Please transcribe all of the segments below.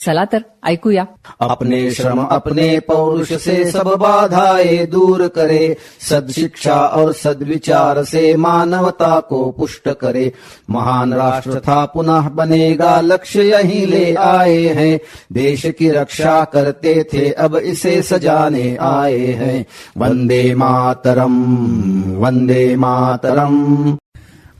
चला तर ऐकूया. अपने श्रम, अपने पौरुष से सब बाधाएँ दूर करे। सदशिक्षा और सद्विचार से मानवता को पुष्ट करे। महान राष्ट्र था, पुनः बनेगा लक्ष्य यही ले आए हैं। देश की रक्षा करते थे, अब इसे सजाने आए हैं। वंदे मातरम वंदे मातरम।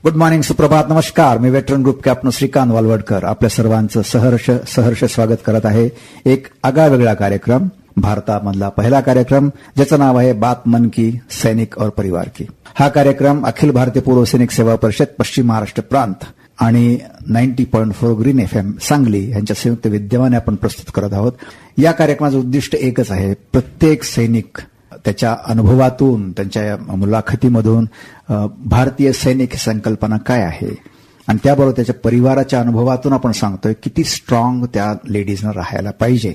गुड मॉर्निंग सुप्रभात नमस्कार मी veteran group captain Shrikant Walwadkar आपल्या सर्वांचं सहर्ष सहर्ष स्वागत करत आहे एक आगळावेगळा कार्यक्रम भारतामधला पहिला कार्यक्रम ज्याचं नाव आहे बात मन की सैनिक और परिवार की. हा कार्यक्रम अखिल भारतीय पूर्व सैनिक सेवा परिषद पश्चिम महाराष्ट्र प्रांत आणि ninety point four green F M Sangli यांच्या संयुक्त विद्यमाने आपण प्रस्तुत करत आहोत. या कार्यक्रमाचं उद्दिष्ट एकच आहे प्रत्येक सैनिक त्याच्या अनुभवातून त्यांच्या मुलाखतीमधून भारतीय सैनिक ही संकल्पना काय आहे? आणि त्याबरोबर त्याच्या परिवाराच्या अनुभवातून आपण सांगतोय किती स्ट्रॉंग त्या लेडीजनं राहायला पाहिजे.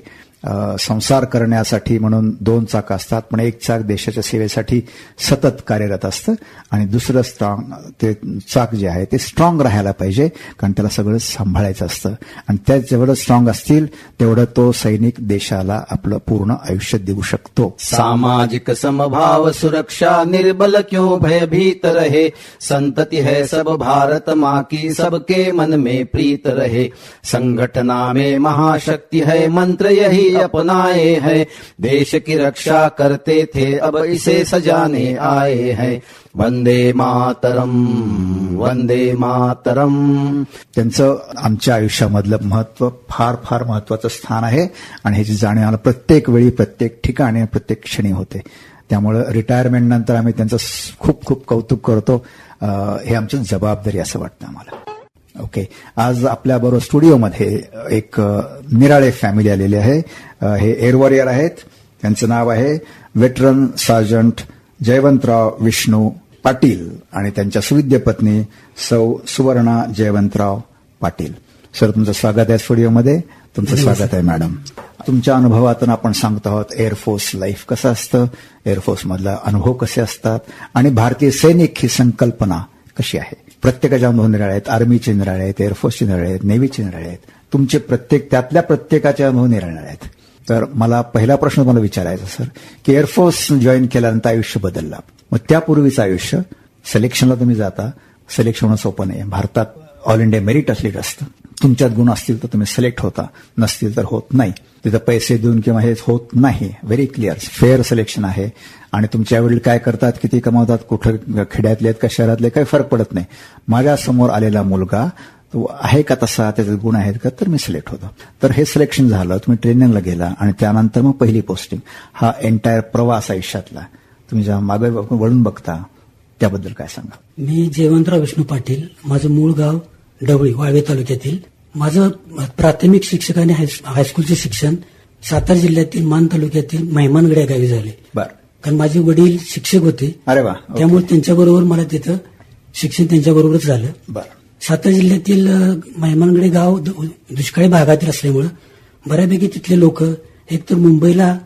संसार करण्यासाठी म्हणून दोन चाक असतात पण एक चाक देशाच्या सेवेसाठी सतत कार्यरत असतं आणि दुसरं स्ट्रॉंग ते चाक जे आहे ते स्ट्रॉंग राहायला पाहिजे कारण त्याला सगळं सांभाळायचं असतं. आणि त्या जेवढं स्ट्रॉंग असतील तेवढं तो सैनिक देशाला आपलं पूर्ण आयुष्य देऊ शकतो. सामाजिक समभाव सुरक्षा निर्बल क्यों भयभीत रहे? संतती है सब भारत माँ की सबके मन में प्रीत रहे। संघटना में महाशक्ति है मंत्र यही अपनाए हैं। देश की रक्षा करते थे अब इसे सजाने आए हैं। वंदे मातरम वंदे मातरम। त्यांचं आमच्या आयुष्यामधलं महत्त्व फार फार महत्वाचं स्थान आहे आणि ह्याची जाणीव आम्हाला प्रत्येक वेळी प्रत्येक ठिकाणी प्रत्येक क्षणी होते. त्यामुळं रिटायरमेंट नंतर आम्ही त्यांचं खूप खूप कौतुक करतो. हे आमची जबाबदारी असं वाटतं आम्हाला. ओके आज आपल्याबरोबर स्टुडिओमध्ये एक निराळे फॅमिली आलेली आहे. हे एअर वॉरियर आहेत. त्यांचं नाव आहे वेटरन सार्जंट जयवंतराव विष्णू पाटील आणि त्यांच्या सुविद्य पत्नी सौ सुवर्णा जयवंतराव पाटील. सर तुमचं स्वागत आहे स्टुडिओमध्ये. तुमचं स्वागत आहे मॅडम तुमच्या अनुभवातून आपण सांगतो आहोत एअरफोर्स लाईफ कसं असतं? एअरफोर्समधला अनुभव कसे असतात? आणि भारतीय सैनिक ही संकल्पना कशी आहे? प्रत्येकाच्या अनुभव आहेत आर्मीचे निराळे आहेत एअरफोर्सचे निराळे आहेत नेव्हीचे निराळे आहेत. तुमचे प्रत्येक त्यातल्या प्रत्येकाच्या अनुभव आहेत. तर मला पहिला प्रश्न तुम्हाला विचारायचा सर की एअरफोर्स जॉईन केल्यानंतर आयुष्य बदलला. मग त्यापूर्वीचं आयुष्य सिलेक्शनला तुम्ही जाता. सिलेक्शन होणं सोपं नाही. भारतात ऑल इंडिया मेरिट असलेलं असतं. तुमच्यात गुण असतील तर तुम्ही सिलेक्ट होता. नसतील तर होत नाही. तिथं पैसे देऊन किंवा हे होत नाही. व्हेरी क्लिअर फेअर सिलेक्शन आहे. आणि तुमच्या वडील काय करतात? किती कमावतात? कुठं खेड्यातले आहेत का शहरातले? काही फरक पडत नाही. माझ्यासमोर आलेला मुलगा तो आहे का तसा? त्याचे गुण आहेत का? तर मी सिलेक्ट होतो. तर हे सिलेक्शन झालं. तुम्ही ट्रेनिंगला गेला आणि त्यानंतर मग पहिली पोस्टिंग हा एंटायर प्रवास आयुष्यातला. तुम्ही जेव्हा मागे वळून बघता त्याबद्दल काय सांगा मी जयवंतराव विष्णू पाटील. माझं मूळ गाव डवळी वाळवे तालुक्यातील माझं प्राथमिक शिक्षक आणि हायस- हायस्कूलचे शिक्षण सातारा जिल्ह्यातील मान तालुक्यातील महिमानगड या गावी झाले. बर. कारण माझे वडील शिक्षक होते. अरे वा. त्यामुळे त्यांच्याबरोबर मला तिथं शिक्षण त्यांच्याबरोबरच झालं. सातारा जिल्ह्यातील मेहमानगडे गाव दुष्काळी भागातील असल्यामुळं बऱ्यापैकी तिथले लोक एकतर मुंबईला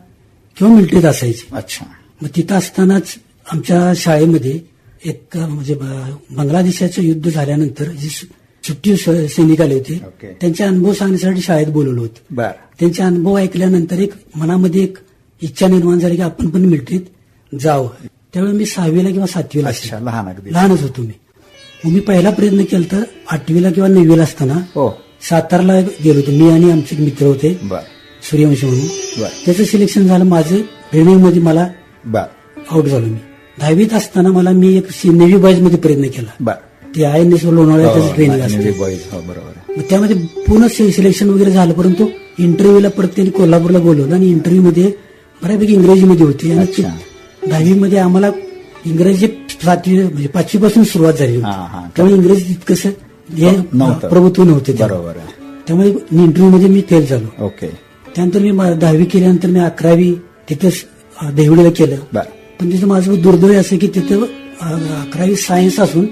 किंवा मिलिटरीत असायचे. अच्छा. मग तिथं असतानाच आमच्या शाळेमध्ये एक म्हणजे बांगलादेशाचं युद्ध झाल्यानंतर जे सुट्टी स- सैनिक आले होते. त्यांचे अनुभव सांगण्यासाठी शाळेत बोलवलं होतं. बर. त्यांचे अनुभव ऐकल्यानंतर एक मनामध्ये एक इच्छा निर्माण झाली की आपण पण मिलिटरीत जावं. त्यावेळी मी सहावीला किंवा सातवीला अच्छा असेल. लहान अगदी. लहानच होतो मी. मग मी पहिला प्रयत्न केला तर आठवीला किंवा नववीला असताना हो. सातारला गेलो होतो. मी आणि आमचे एक मित्र होते. बर. सूर्यवंशी म्हणून. बर. त्याचं सिलेक्शन झालं. माझं ट्रेनिंगमध्ये मला बर. आउट झालो मी. दहावीत असताना मला मी एक नेव्ही बॉईजमध्ये प्रयत्न केला. बर. ते आय एन एस लोणावळ्यात त्याचं ट्रेनिंग असतं हो बरोबर आहे. मग त्यामध्ये पूर्ण सिलेक्शन वगैरे झालं परंतु इंटरव्ह्यूला परत त्यांनी कोल्हापूरला बोलवलं आणि इंटरव्ह्यू मध्ये बऱ्यापैकी इंग्रजीमध्ये होती आणि अच्छा. दहावीमध्ये आम्हाला इंग्रजी सातवी म्हणजे पाचवी पासून सुरुवात झाली होती हा. त्यामुळे इंग्रजी तितकंसं हे नव्हतं. प्रभुत्व नव्हते. बरोबर आहे त्यामुळे इंटरव्ह्यू मध्ये मी फेल झालो ओके त्यानंतर मी मा- दहावी केल्यानंतर मी अकरावी तिथेच अ, देवडीला केलं बर पण तिथं माझं दुर्दैव असं की तिथं अ, अकरावी सायन्स असून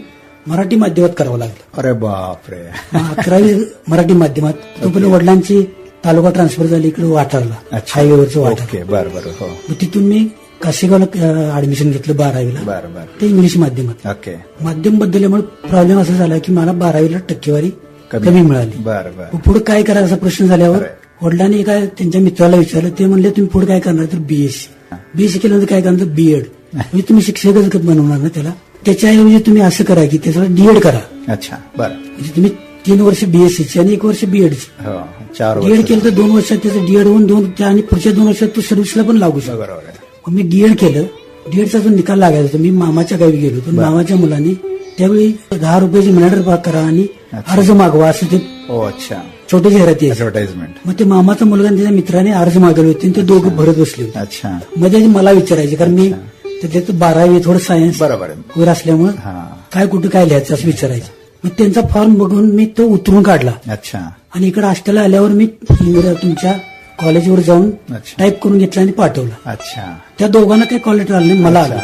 मराठी माध्यमात करावं लागलं. अरे बापरे. अकरावी मराठी माध्यमात तोपर्यंत वडिलांची तालुका ट्रान्सफर झाली इकडे वाठारला अच्छा. हायवेवरचं वाठार. ओके बर बर हो. तिथून मी कासेगावला ऍडमिशन घेतलं बारावीला. बर बर. ते इंग्लिश माध्यमात. ओके. माध्यम बदलल्यामुळे प्रॉब्लेम असा झाला की मला बारावीला टक्केवारी कमी. मिळाली. बर बर. मग पुढे काय करायचा प्रश्न झाल्यावर. वडिलांनी काय त्यांच्या मित्राला विचारलं ते म्हणले तुम्ही पुढे काय करणार तर बीएससी बीएससी केल्यानंतर काय करणार बीएड म्हणजे तुम्ही शिक्षकच बनवणार ना त्याला? त्याच्याऐवजी तुम्ही असं करा की त्याचा डीएड करा. अच्छा बर. म्हणजे तुम्ही तीन वर्ष बीएससीची आणि एक वर्ष बीएडची हो चार डीएड वर्ष. केलं तर दोन वर्षात त्याचं डीएड होऊन दोन त्या आणि पुढच्या दोन वर्षात तू सर्व्हिसला पण लागू शकतो. बरोबर आहे. मग मी डीएड केलं. डीएडचा जो निकाल लागायचा होता मी मामाच्या गावी गेलो होतो. मामाच्या मुलांनी त्यावेळी दहा रुपयाची मिनाडर भाग करा आणि अर्ज मागवा असं ते हो अच्छा. छोटे जाहिराती यायचे. ऍडव्हर्टाइजमेंट मग ते मामाचा मुलगा आणि त्याच्या मित्राने अर्ज मागवले होते आणि ते दोघं भरत बसले होते. अच्छा. मध्ये मला विचारायचे कारण मी त्याच्यात बारावी थोडं सायन्स बरोबर आहे. वगैरे असल्यामुळे हा. काय कुठं काय लिहायचं असं विचारायचं. मग त्यांचा फॉर्म बघून मी तो उतरून काढला. अच्छा. आणि इकडे हॉस्टेलला आल्यावर मी तुमच्या कॉलेजवर जाऊन अच्छा. टाईप करून घेतला आणि पाठवला. अच्छा. त्या दोघांना काही कॉलेज आलं नाही मला आलं.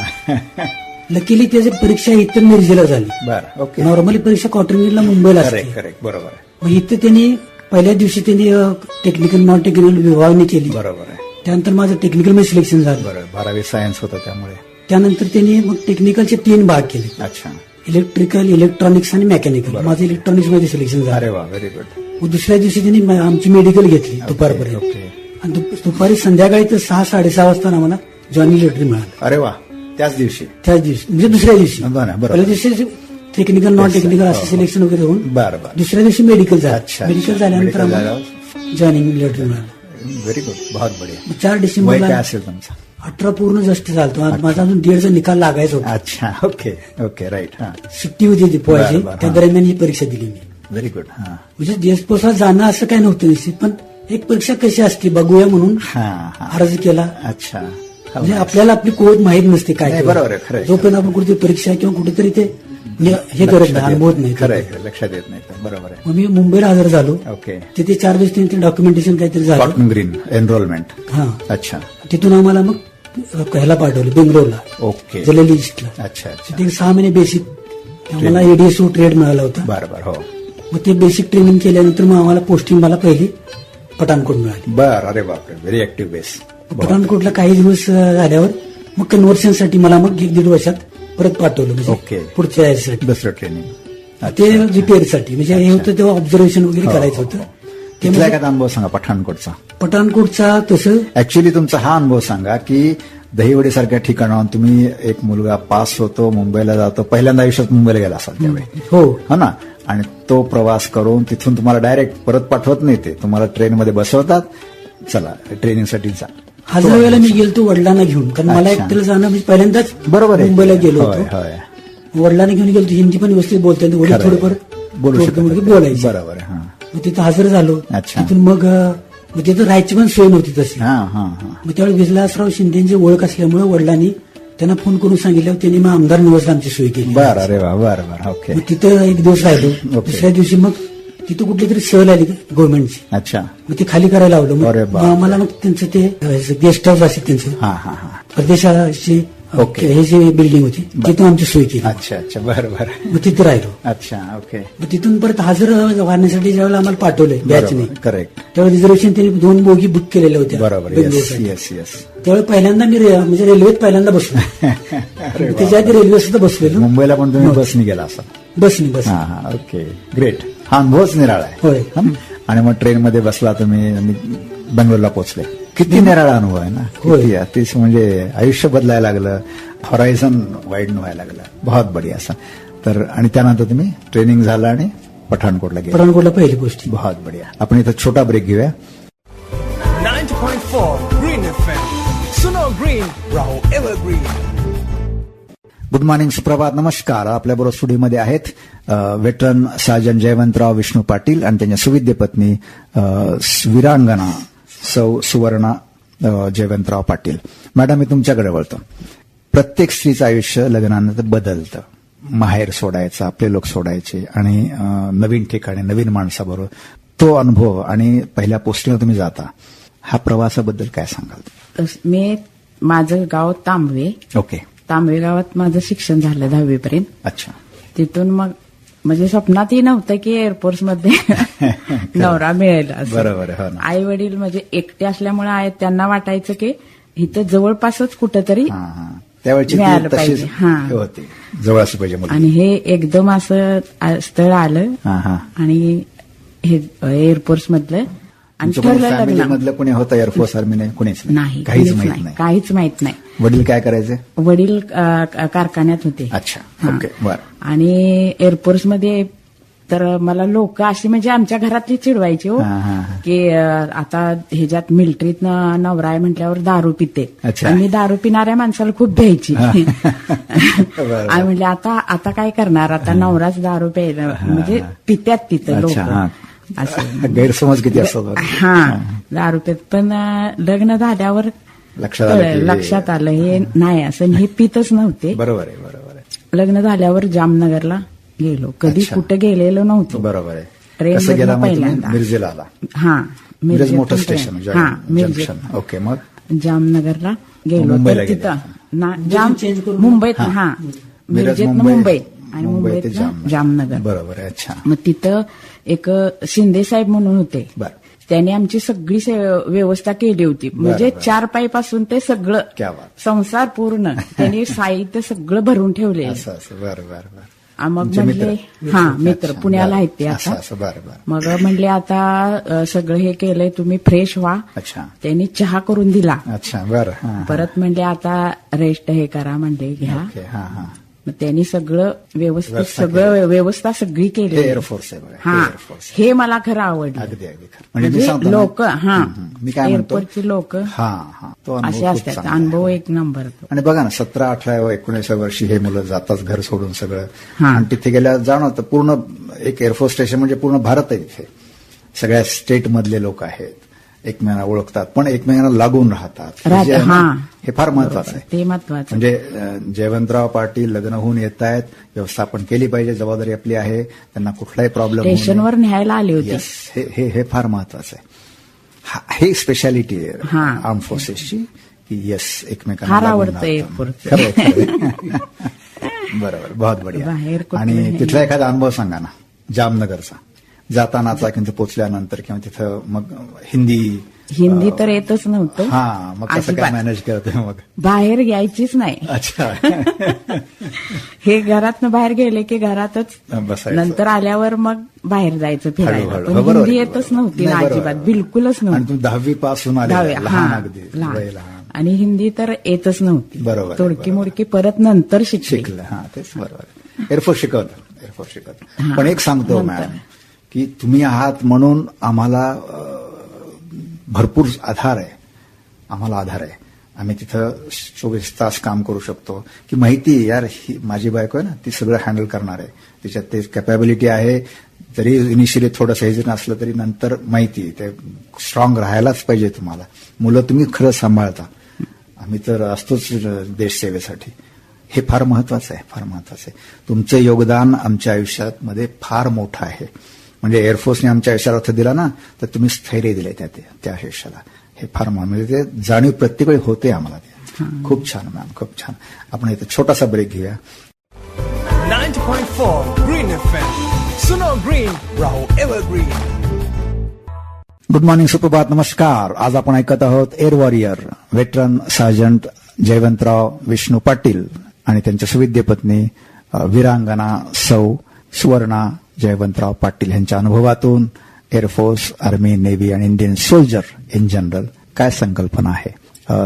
लकीली त्याची परीक्षा इथं मिरजेला झाली. बर ओके. नॉर्मली परीक्षा कॉटनगीरला मुंबईला असते. करेक्ट करेक्ट बरोबर आहे. मग इथं त्यांनी पहिल्या दिवशी त्यांनी टेक्निकल नॉन टेक्निकल विभागणी केली. बरोबर आहे. त्यानंतर माझं टेक्निकलमध्ये सिलेक्शन झालं. बरोबर बारावी सायन्स होतं त्यामुळे. त्यानंतर त्यांनी मग टेक्निकलचे तीन भाग केले. अच्छा. इलेक्ट्रिकल इलेक्ट्रॉनिक्स आणि मेकॅनिकल माझं इलेक्ट्रॉनिक्समध्ये सिलेक्शन झालं. अरे वा व्हेरी गुड मग दुसऱ्या दिवशी त्यांनी म- आमची मेडिकल घेतली दुपारपर्यंत. ओके. आणि दुप- दुपारी संध्याकाळी तर सहा साडेसहा वाजता आम्हाला जॉईनिंग लेटर मिळालं. अरे वा त्याच दिवशी. त्याच दिवशी. म्हणजे दुसऱ्या दिवशी. बरं. पहिल्या दिवशी टेक्निकल नॉन टेक्निकल असं सिलेक्शन वगैरे होऊन बरं बरं. दुसऱ्या दिवशी मेडिकल झालं. मेडिकल अच्छा. झाल्यानंतर Medical आम्हाला जॉईनिंग लेटर मिळालं. व्हेरी गुड बहुत बढिया. मग चार वय डिसेंबरला असेल तुमचं? अठरा पूर्ण जस्ट झालतो. आणि माझा अजून दीडचा निकाल लागायचा होता. अच्छा ओके ओके राईट हा. सुट्टी होती ती पोहायची. त्या हा. दरम्यान ही परीक्षा दिली मी. व्हेरी गुड हा. म्हणजे देशपोसला जाणं असं काय नव्हतं निश्चित पण एक परीक्षा कशी असते बघूया म्हणून अर्ज केला. अच्छा. म्हणजे आपल्याला आपली कोविड माहीत नसते काय. बरोबर. जोपर्यंत आपण कुठे परीक्षा किंवा कुठेतरी ते हे करत नाही अनुभवत नाही. लक्षात येत नाही बरोबर आहे. मग मी मुंबईला हजर झालो. ओके. तिथे चार दिवस त्यांचे डॉक्युमेंटेशन काहीतरी झालं. ग्रीन एनरोलमेंट हा. अच्छा. तिथून आम्हाला मग ह्याला पाठवलं बेंगलोरला. ओके जलेली ईस्टला अच्छा अच्छा. तिथे सहा महिने बेसिक आम्हाला एडीएसओ ट्रेड मिळाला होता. बरं बरं हो. मग ते बेसिक ट्रेनिंग केल्यानंतर मग आम्हाला पोस्टिंग मला पहिली पठाणकोट मिळाली. बर अरे बापरे व्हेरी ऍक्टिव्ह बेस पठाणकोटला काही दिवस झाल्यावर मग कन्व्हर्शनसाठी मला मग एक दीड वर्षात परत पाठवलं म्हणजे ओके. पुढच्या यासाठी दुसरं ट्रेनिंग ते रिपेअरसाठी म्हणजे हे होतं तेव्हा ऑब्झर्वेशन वगैरे करायचं होतं. ते तिथला एखादा अनुभव सांगा पठाणकोटचा. पठाणकोटचा तसं? ऍक्च्युली तुमचा हा अनुभव सांगा की दहिवडी सारख्या ठिकाणाहून तुम्ही एक मुलगा पास होतो मुंबईला जातो पहिल्यांदा आयुष्यात मुंबईला गेला असाल त्यावेळी. हो. हो ना? आणि तो प्रवास करून तिथून तुम्हाला डायरेक्ट परत पाठवत नाही ते. तुम्हाला ट्रेनमध्ये बसवतात. चला ट्रेनिंगसाठी जा. हजार वेळेला मी गेलतो वडिलांना घेऊन कारण मला. एकट्याला जाणं म्हणजे पहिल्यांदाच बरोबर मुंबईला गेलो होतो. वडिलांना घेऊन गेलो हिंदी पण व्यवस्थित बोलतात वडील. थोडंफार. बोलायचे. बरोबर मग तिथं हजर झालो. अच्छा. तिथून मग मग तिथं राहायची पण सोय नव्हती तशी. हा हा हा. मग त्यावेळी विजलासराव शिंदेची ओळख असल्यामुळे वडिलांनी त्यांना फोन करून सांगितलं त्यांनी मग आमदार निवासला आमची सोय केली. बर अरे वा बर बर ओके. मग तिथं एक दिवस राहिलो. ओके. दुसऱ्या दिवशी मग तिथं कुठली तरी सहल आली गव्हर्नमेंटची. अच्छा. मग ते खाली करायला लावलं. मग अरे आम्हाला मग त्यांचं ते गेस्ट हाऊस असेल त्यांचं. हा हा हा. परदेशाची ओके. हे जी बिल्डिंग होती तिथून आमची सोय केली. अच्छा अच्छा. बरं बरं. मग तिथे राहिलो. अच्छा ओके मग तिथून परत हजर वाढण्यासाठी ज्यावेळेला आम्हाला पाठवलंय बॅचने करेक्ट त्यावेळेला रिझर्वेशन त्यांनी दोन बोगी बुक केलेल्या होत्या बरोबर. त्यावेळी पहिल्यांदा मी म्हणजे रेल्वेत पहिल्यांदा बसलो. त्याच्या आधी रेल्वे सुद्धा बसलेलो. मुंबईला पण तुम्ही बसनी गेला असा बसनी बस हा हा ओके ग्रेट हा अनुभवच निराळा आहे. होय? आणि मग ट्रेन मध्ये बसला तुम्ही बेंगलोरला पोहोचले. किती निराळा अनुभव आहे ना? होय. किती अतिश म्हणजे आयुष्य बदलायला लागलं हॉरायझन वाईड व्हायला लागलं. बहुत बढिया असं. तर आणि त्यानंतर तुम्ही ट्रेनिंग झालं आणि पठाणकोटला गेले. पठाणकोटला पहिली गोष्टी. बहुत बढिया. आपण इथं छोटा ब्रेक घेऊया. 90.4 Green FM. Suno Green, Raho Evergreen. Good morning सुप्रभात. नमस्कार. आपल्याबरोबर स्टुडिओमध्ये आहेत वेटरन साजन जयवंतराव विष्णू पाटील आणि त्यांच्या सुविद्य पत्नी अ, वीरांगना. सौ सुवर्णा जयवंतराव पाटील. मॅडम मी तुमच्याकडे वळतो. प्रत्येक स्त्रीचं आयुष्य लग्नानंतर बदलतं. माहेर सोडायचं आपले लोक सोडायचे आणि नवीन ठिकाणी नवीन माणसाबरोबर तो अनुभव आणि पहिल्या पोस्टिंगला तुम्ही जाता. हा प्रवासाबद्दल काय सांगाल? मी माझं गाव तांबवे. ओके. तांबवे गावात माझं शिक्षण झालं दहावी पर्यंत अच्छा. तिथून मग म्हणजे स्वप्नातही नव्हतं की एअरफोर्समध्ये नवरा मिळेल. बरोबर हो. आई वडील म्हणजे एकटे असल्यामुळे त्यांना वाटायचं की इथं जवळपासच कुठंतरी मिळालं पाहिजे. हा. जवळ पाहिजे. आणि हे एकदम असं स्थळ आलं आणि हे एअरफोर्स मधलं आणि तुमच्या ठरलं फॅमिली लग्न. मधलं कोणी होतं एअरफोर्स आर्मीने कोणीच नाही. काहीच माहीत नाही. काहीच माहीत नाही. वडील काय करायचे? वडील कारखान्यात होते. अच्छा. ओके बर. आणि एअरफोर्समध्ये तर मला लोक अशी म्हणजे आमच्या घरातली चिडवायची हो. की आता ह्याच्यात मिलिटरीत नवरा आहे म्हटल्यावर दारू पिते. मी दारू पिणाऱ्या माणसाला खूप भ्यायची म्हणजे आता आता काय करणार? आता नवराच दारू प्यायला म्हणजे पित्यात तिथं लोक. असं. गैरसमज किती असतात. हा दारू पित पण लग्न झाल्यावर लक्षात आलं लक्षात आलं हे नाही असं हे पितच नव्हते. बरोबर आहे बरोबर आहे. लग्न झाल्यावर जामनगरला गेलो. कधी. कुठं गेलेलो नव्हतो. बरोबर आहे. ट्रेन पहिल्यांदा. मिरजेला आला हा मिरज मोठं. स्टेशन हा ओके मग? जामनगरला गेलो. तिथं ना जाम चेंज करून- मुंबईत हा. मिरज मिरजेत मुंबई. आणि मुंबईत जामनगर. बरोबर अच्छा. मग तिथं एक शिंदे साहेब म्हणून होते. त्यांनी आमची सगळी व्यवस्था केली होती. म्हणजे. चार पाईपासून ते सगळं. संसार पूर्ण. त्यांनी साहित्य सगळं भरून ठेवले मग म्हणले मित्र? हा मित्र. पुण्याला. आहेत ते असं आता मग म्हणले आता सगळं हे केलंय तुम्ही फ्रेश व्हा. अच्छा. त्यांनी चहा करून दिला. अच्छा बरं. परत म्हणले आता रेस्ट हे करा म्हणले घ्या. मग त्यांनी सगळं व्यवस्थित व्यवस्था सगळं व्यवस्था सगळी केली हे एअरफोर्स आहे हे हा मला खरं आवडलं अगदी अगदी म्हणजे लोक हा. मी काय म्हणतो एअरपोर्टची लोक हा हा असे असतात. अनुभव एक नंबर तो. आणि बघा ना सतरा अठरा एकोणीसव्या वर्षी हे मुलं जातात घर सोडून सगळं. आणि तिथे गेल्यावर जाणवतं पूर्ण एक एअरफोर्स स्टेशन म्हणजे पूर्ण भारत आहे तिथे सगळ्या स्टेट मधले लोक आहेत एकमेकांना ओळखतात पण एकमेकांना लागून राहतात. हे फार महत्वाचं आहे. ते महत्वाचं. म्हणजे जयवंतराव पाटील लग्न होऊन येत आहेत व्यवस्थापन केली पाहिजे जबाबदारी आपली आहे त्यांना कुठलाही प्रॉब्लेम स्टेशनवर न्यायला आले होते. हे फार महत्वाचं आहे. हा- हे स्पेशालिटी आहे. हा. आर्म फोर्सेसची की येस एकमेकांना. बरोबर बहुत बढिया. आणि तिथला एखादा अनुभव सांगा ना जामनगरचा. जातानाचा किंवा तिथं पोचल्यानंतर किंवा तिथं मग हिंदी हिंदी तर येतच नव्हतं हा मग कसं काय. मॅनेज करते मग बाहेर यायचीच नाही अच्छा हे घरातनं बाहेर गेले की घरातच. नंतर आल्यावर मग बाहेर जायचं फिरायला हिंदी येतच. नव्हती. अजिबात बिलकुलच नव्हती दहावी पासून आणि हिंदी तर येतच नव्हती बरोबर तोडकी. मोडकी परत नंतर शिकली हा तेच बरोबर एअरफोर्स शिकवतं एअरफोर्स शिकवतं. पण एक सांगतो. मॅम की तुम्ही आहात म्हणून आम्हाला भरपूर आधार आहे. आम्हाला आधार आहे. आम्ही तिथं चोवीस तास काम करू शकतो. की माहिती आहे, यार ही माझी बायको आहे ना ती सगळं हँडल करणार आहे. तिच्यात ते कॅपॅबिलिटी आहे. जरी इनिशियली थोडंसं हेजिन असलं तरी नंतर माहिती आहे, ते स्ट्रॉंग राहायलाच पाहिजे तुम्हाला. मुलं तुम्ही खरं सांभाळता. आम्ही तर असतोच देशसेवेसाठी हे फार महत्वाचं आहे फार महत्वाचं आहे. तुमचं योगदान आमच्या आयुष्यात मध्ये फार मोठं आहे. म्हणजे एअरफोर्सने आमच्या यशाला अर्थ दिला ना तर तुम्ही स्थैर्य दिले त्या त्या यशाला हे फार महत्त्वाचं. म्हणजे ते जाणीव प्रत्येक वेळी होते आम्हाला ते खूप छान मॅम खूप छान आपण इथे छोटासा ब्रेक घेऊया 90.4 Green FM. Suno Green, Rahul Evergreen. Good morning सुप्रभात नमस्कार आज आपण ऐकत आहोत air warrior veteran sergeant Jaywantrao Vishnu Patil आणि त्यांच्या सुविद्य पत्नी वीरांगना सौ सुवर्णा जयवंतराव पाटील यांच्या अनुभवातून एअरफोर्स आर्मी नेव्ही आणि इंडियन सोल्जर इन जनरल काय संकल्पना आहे?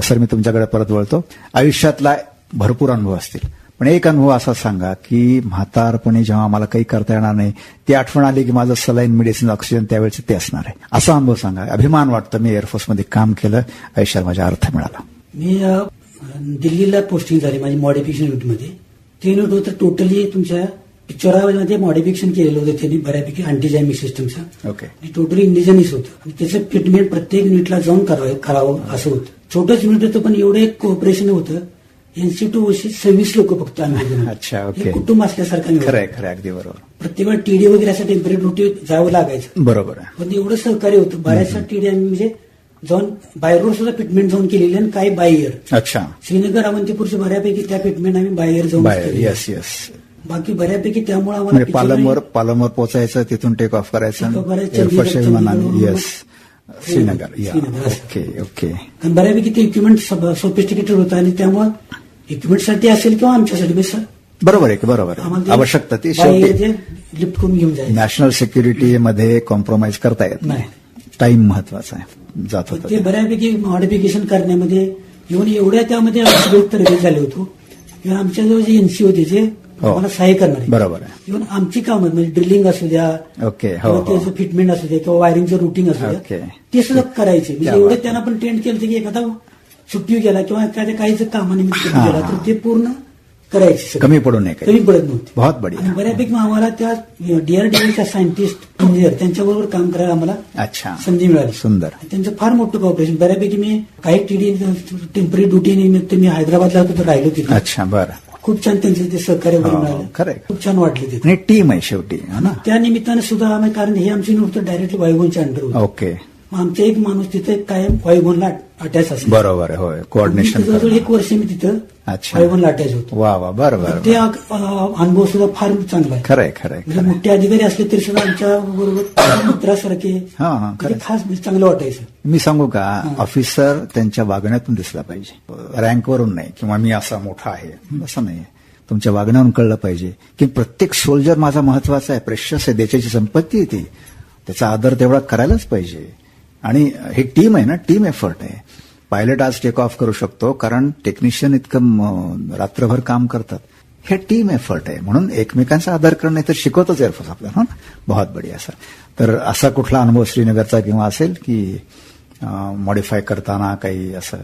सर मी तुमच्याकडे परत वळतो. आयुष्यातला भरपूर अनुभव असतील. पण एक अनुभव असा सांगा की म्हातारपणी जेव्हा मला काही करता येणार नाही ती आठवण आली की माझं सलाईन मेडिसिन ऑक्सिजन त्यावेळेचं ते असणार आहे. असा अनुभव सांगा. अभिमान वाटतं मी एअरफोर्समध्ये काम केलं आयुष्यात माझा अर्थ मिळाला. मी दिल्लीला पोस्टिंग झाली माझी मॉडिफिकेशन युनिटमध्ये ते युनिट होतं टोटली तुमच्या पिक्चरामध्ये मॉडिफिकेशन केलेलं होतं त्यांनी बऱ्यापैकी अँटीजायमिक सिस्टमचं ओके टोटली इंडिजनिस होतं. आणि त्याचं ट्रीटमेंट प्रत्येक युनिटला जाऊन करावं करावं असं होतं. छोटंच युनिट होतं पण एवढं एक कोऑपरेशन होतं. एनसी टू वर्षी सव्वीस लोक फक्त आम्ही होतो. अच्छा, ओके. कुटुंब असल्यासारखं खरंय अगदी बरोबर. प्रत्येक वेळा टीडी वगैरे असं टेम्परेरी ड्युटी जावं लागायचं. बरोबर आहे. पण एवढं सहकार्य होतं. बऱ्याचशा टीडी आम्ही म्हणजे जाऊन बाय रोड सुद्धा ट्रीटमेंट जाऊन केलेली आणि काही बाय इयर अच्छा. श्रीनगर अवंतीपूरच्या बऱ्यापैकी त्या ट्रीटमेंट आम्ही बाय इयर जाऊन. येस येस बाकी बऱ्यापैकी त्यामुळे आम्हाला म्हणजे पालमवर पालमवर पोहोचायचं तिथून टेक ऑफ करायचं येस श्रीनगर. ओके ओके कारण बऱ्यापैकी ते इक्विपमेंट सोफिस्टिकेटेड होतं आणि त्यामुळे इक्विपमेंटसाठी असेल किंवा आमच्यासाठी सर बरोबर आहे की बरोबर आवश्यकता ती लिफ्ट करून घेऊन जायचं. नॅशनल सिक्युरिटी मध्ये कॉम्प्रोमाइज करता येत नाही. टाइम महत्त्वाचा आहे. जात होता ते. बऱ्यापैकी मॉडिफिकेशन करण्यामध्ये येऊन एवढ्या त्यामध्ये तरबेज झाले होतो. किंवा आमच्या जवळ जे एनसी होते जे. आम्हाला सहाय्य करणार बरोबर आहे इव्हन आमची कामं म्हणजे ड्रिलिंग असू द्या ओके, हो, किंवा हो. त्याचं फिटमेंट असू द्या किंवा वायरिंगचं रुटीन असू. द्या ते सुद्धा करायचे म्हणजे एवढं. त्यांना पण ट्रेंड केलं की एखादा सुट्टी गेला किंवा एखाद्या काहीच कामानिमित्त हा, गेला हा. तर ते पूर्ण करायचे सगळं. कमी पडू नये काही कमी पडत नव्हते बहुत बढिया. आणि बऱ्यापैकी आम्हाला त्या डीआरडीओच्या सायंटिस्ट इंजिनियर त्यांच्याबरोबर काम करायला आम्हाला अच्छा संधी मिळाली सुंदर त्यांचं फार मोठं कॉपरेशन बऱ्यापैकी मी काही टीडी टेंपररी ड्युटी निमित्त मी हैदराबादला होतो तर राहिलो तिथे अच्छा बरं खूप छान त्यांचं ते सहकार्य वगैरे हो, मिळालं खरंय. खूप छान वाटले तिथे. आणि टीम आहे शेवटी है ना? त्या निमित्तानं सुद्धा आम्ही कारण हे आमचे नव्हतं डायरेक्टली वायुगोनच्या अंडर होतं. ओके. मग आमचा एक माणूस तिथे कायम वायुगोनला अटॅच असेल बरोबर आहे होय. कोऑर्डिनेशन जवळजवळ एक वर्ष मी तिथं अच्छा. अटॅच होतो. वा वा बरं बरं ते अ- अनुभव सुद्धा फार चांगला आहे. खरंय खरंय म्हणजे मोठे अधिकारी असले तरी सुद्धा आमच्या बरोबर मित्रासारखे हा, हा, ते खरं. खास म्हणजे चांगलं वाटायचं. मी सांगू का ऑफिसर त्यांच्या वागण्यातून दिसला पाहिजे. रँकवरून नाही किंवा मी असा मोठा आहे असं नाही. तुमच्या वागण्यावरून कळलं पाहिजे की प्रत्येक सोल्जर माझा महत्त्वाचा आहे. प्रेशस आहे देशाची संपत्ती आहे ती. त्याचा आदर तेवढा करायलाच पाहिजे. आणि हे टीम आहे ना टीम एफर्ट आहे. पायलट आज टेक ऑफ करू शकतो कारण टेक्निशियन इतकं रात्रभर काम करतात. हे टीम एफर्ट आहे. म्हणून एकमेकांचा आदर करणं तर शिकवतच एअरफोर्स आपल्याला बहुत बढिया असा तर असा कुठला अनुभव श्रीनगरचा किंवा असेल की मॉडीफाय करताना काही असं?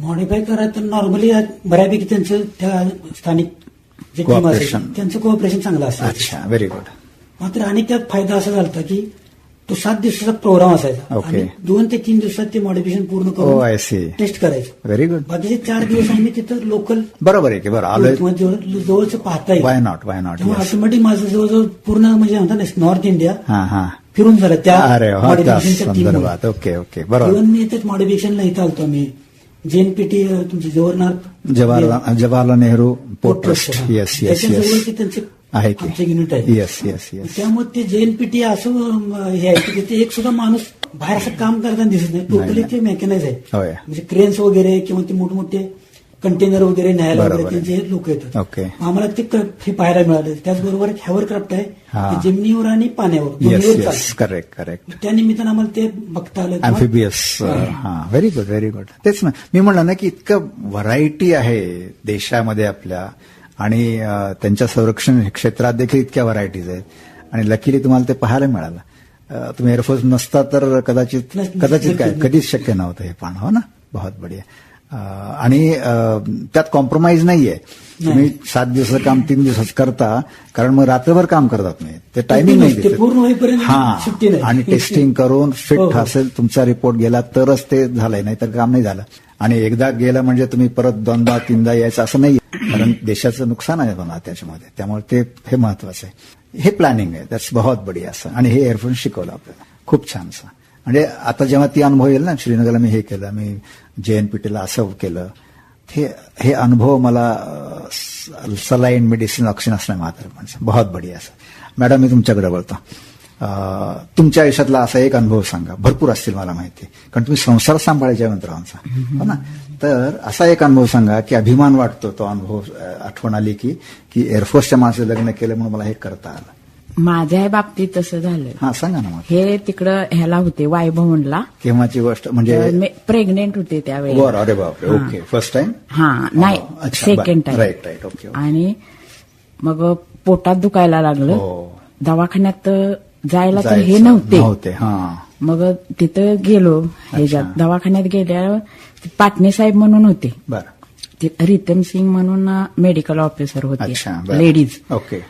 मॉडिफाय करायचं तर नॉर्मली बऱ्यापैकी त्यांचं त्या स्थानिक जे टीम असेल Cooperation. त्यांचं कोऑपरेशन चांगलं असतं अच्छा व्हेरी गुड मात्र आणि त्यात फायदा असा झाला की तो सात दिवसाचा प्रोग्राम असायचा. Okay. आणि दोन ते तीन दिवसात ते मॉडिफिकेशन पूर्ण Oh, I see. करून टेस्ट करायचं. व्हेरी गुड बाकीचे चार दिवस आम्ही तिथं लोकल बरोबर आहे की बरं. आलोय. किंवा जवळ- जवळचं पाहता येईल वाय नॉट वाय नॉट त्यामुळे ऑटोमॅटिक माझं जवळजवळ पूर्ण म्हणजे म्हणतात ना नॉर्थ इंडिया हा हा. फिरून झालं त्या अरे वा त्या modificationच्या team मुळे. संदर्भात ओके ओके बरोबर. इव्हन मी त्याच मॉडिफिकेशनला इथं आलतो आम्ही. जेएनपीटी तुमचे Jawaharlal Jawaharlal Jawaharlal Nehru port trust. Yes yes yes ते त्यांचे आहे आमचे युनिट आहे येस येस येस त्यामुळे ते जेएनपीटी असं हे आहे की तिथे एक सुद्धा माणूस बाहेर असं काम करताना दिसत नाही. टोटली. ते मेकॅनाइज आहे. होय. म्हणजे क्रेन्स वगैरे किंवा ते मोठमोठे कंटेनर वगैरे न्यायला बरोबर वगैरे आहे. त्यांचे लोक येतात. ओके. आम्हाला ते क- हे पाहायला मिळालं. त्याचबरोबर एक हॅवर क्राफ्ट आहे. हा. ते जमिनीवर आणि पाण्यावर. येस दोन्हीवर येस चालतं. करेक्ट करेक्ट त्या निमित्तानं आम्हाला ते बघता आलं. अम्फिबियस हा. व्हेरी गुड व्हेरी गुड तेच ना. मी म्हणलं ना की इतकं व्हरायटी आहे देशामध्ये आपल्या. आणि त्यांच्या संरक्षण क्षेत्रात देखील इतक्या व्हरायटीज आहेत. आणि लकीली तुम्हाला ते पाहायला मिळालं. तुम्ही एअरफोर्स नसता तर कदाचित कदाचित काय. कधीच शक्य नव्हतं हे पाहणं. हो ना? बहुत बढिया. आणि त्यात कॉम्प्रोमाइज नाहीये. तुम्ही सात दिवसाचं काम तीन दिवसात करता कारण मग रात्रभर काम करतात नाही ते टायमिंग नाही हा. आणि टेस्टिंग करून फिट हो, हो. असेल तुमचा रिपोर्ट गेला तरच ते झालंय नाही तर काम नाही झालं. आणि एकदा गेलं म्हणजे तुम्ही परत दोनदा तीनदा यायचं असं नाही कारण देशाचं नुकसान आहे म्हणा त्याच्यामध्ये. त्यामुळे ते हे महत्वाचं आहे. हे प्लॅनिंग आहे. दॅट्स बहुत बढिया असं. आणि हे एअरफोर्स शिकवलं आपल्याला. खूप छान असं म्हणजे आता जेव्हा ती अनुभव येईल ना श्रीनगरला मी हे केलं मी जे एन पी टीला असं केलं. हे हे अनुभव मला सलाईन मेडिसिन ऑक्सिजन असणं म्हणजे बहुत बढिया असं. मॅडम मी तुमच्याकडे बोलतो. तुमच्या आयुष्यातला असा एक अनुभव सांगा. भरपूर असतील मला माहिती. कारण तुम्ही संसार सांभाळायच्या मंत्रांचा हो ना? तर असा एक अनुभव सांगा की अभिमान वाटतो तो अनुभव आठवण आली की की एअरफोर्सच्या माणसं लग्न केलं म्हणून मला हे करता आलं. माझ्या बाबतीत तसं झालं. हा सांगा ना हे तिकडं ह्याला होते वायभवनला केव्हाची गोष्ट? म्हणजे प्रेग्नेंट होते त्यावेळी. बर अरे बापरे ओके फर्स्ट टाइम हा नाही second. Time right, okay, okay. आणि मग पोटात दुखायला लागलं. हो. दवाखान्यात जायला तर हे जायचं. नव्हते. नव्हते हा. मग तिथं गेलो ह्याच्यात दवाखान्यात गेल्यावर पाटणे साहेब म्हणून होते. बर. ते रितम सिंग म्हणून मेडिकल ऑफिसर अच्छा होते बरं. लेडीज ओके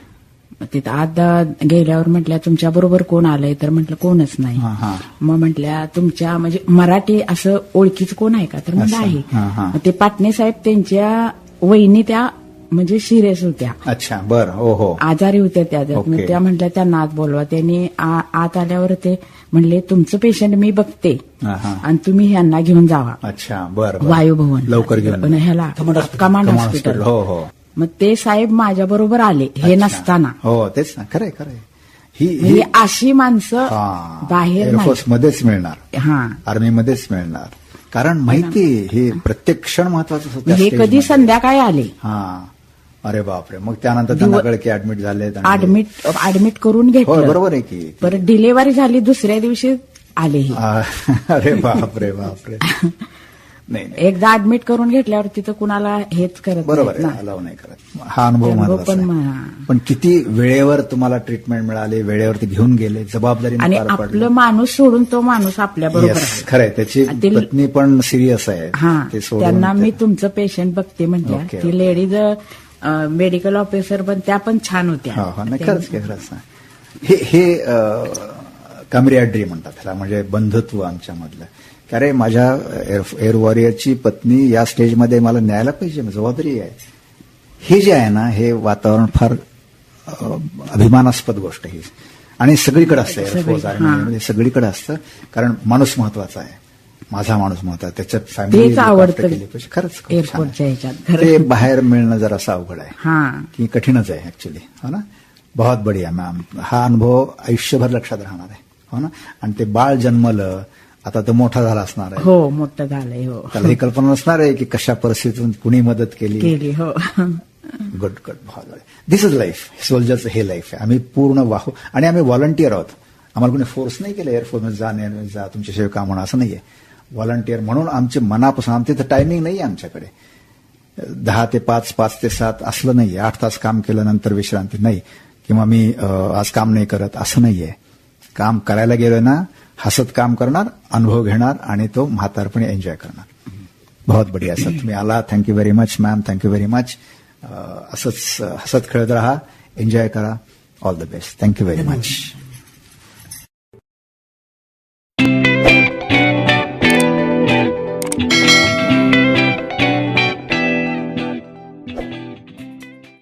तिथं आत गेल्यावर म्हटल्या तुमच्या बरोबर कोण आलंय? तर म्हटलं कोणच नाही. हा, हा. मग म्हटल्या तुमच्या म्हणजे मराठी असं ओळखीच कोण आहे का? तर म्हणजे असं. आहे. हा, हा. ते पाटणे साहेब त्यांच्या वहिनी त्या म्हणजे सिरियस होत्या. अच्छा बर. हो हो. आजारी होत्या त्या त्या म्हटल्या त्यांना आत बोलवा. त्यांनी आ- आत आल्यावर ते म्हणले तुमचं पेशंट मी बघते. हा, हा. आणि तुम्ही ह्यांना घेऊन जावा. अच्छा बर. वायुभवन. लवकर घेऊन पण ह्याला कमांड हॉस्पिटल. हो हो. मग ते साहेब माझ्या बरोबर आले हे अच्छा. नसताना. हो तेच ना. खरंय खरंय. ही म्हणजे ही अशी माणसं हा. बाहेर एअरफोर्स मध्येच मिळणार. नाही. हा आर्मीमध्येच मिळणार. कारण माहिती हे प्रत्येक क्षण महत्वाचं असतं त्या हे. कधी संध्याकाळी आले. हा. अरे बापरे. मग त्यानंतर त्यांना की ऍडमिट झाले ऍडमिट ऍडमिट करून हो घेतलं. बरोबर आहे की. परत डिलेव्हरी झाली दुसऱ्या दिवशी आले हे. आ, अरे बापरे बापरे. नाही नाही. एकदा ऍडमिट करून घेतल्यावर तिथं कुणाला हेच करत बरोबर नाहीत आहे. ना. अलाव नाही करत. हा अनुभव अनुभव महत्त्वाचा पण आहे. पण किती वेळेवर तुम्हाला ट्रीटमेंट मिळाली वेळेवर ते घेऊन गेले जबाबदारी आणि आपलं माणूस सोडून तो माणूस आपल्या बरोबर आहे. खरंय त्याची ते- पत्नी पण सिरियस आहे. हा ते सोडून त्यांना ते- मी तुमचं पेशंट बघते ओके, ती ओके. लेडीज मेडिकल ऑफिसर पण त्या पण छान होत्या. हा हा नाही खरंच खरंच. हे हे कमरियाड्री म्हणतात त्याला म्हणजे बंधुत्व आमच्या मधलं की अरे माझ्या एअर एअर वॉरियरची पत्नी या स्टेजमध्ये मला न्यायला पाहिजे जबाबदारी आहे. हे जे आहे ना हे वातावरण फार अभिमानास्पद गोष्ट ही आणि सगळीकडे असतं एअरफोर्स आर्मीमध्ये सगळीकडे असतं कारण माणूस महत्त्वाचा आहे. माझा माणूस महत्त्वाचा त्याच्यात पाहिजे. खरंच खूप ते बाहेर मिळणं जरासं अवघड आहे. हा. की कठीणच आहे ऍक्च्युली हो ना? बहुत बढिया मॅम हा अनुभव आयुष्यभर लक्षात राहणार आहे. हो ना? आणि ते बाळ जन्मलं आता तो मोठा झाला असणार आहे. हो मोठं झालंय हो. त्याला ही कल्पना नसणार आहे की कशा परिस्थितीतून कुणी मदत केली. केली हो. गुड गुड बहुत दिस इज लाईफ सोल्जरचं हे लाईफ आहे. आम्ही पूर्ण वाहू. आणि आम्ही व्हॉलंटियर आहोत. आम्हाला कोणी फोर्स नाही केलं एअरफोर्समध्ये जा नाही जा तुमच्याशिवाय काम होणं असं नाहीये. व्हॉलंटियर म्हणून आमचे मनापासून आमचे तर टायमिंग नाही आमच्याकडे. दहा ते पाच पाच ते सात असलं नाहीये. आठ तास काम केल्यानंतर विश्रांती नाही. किंवा मी आज काम नाही करत असं नाहीये. काम करायला गेलोय ना हसत काम करणार अनुभव घेणार आणि तो म्हातारपणे एन्जॉय करणार. बहुत बढिया सर तुम्ही आला. Thank you very much ma'am thank you very much असंच हसत खेळत राहा. एन्जॉय करा. All the best thank you very much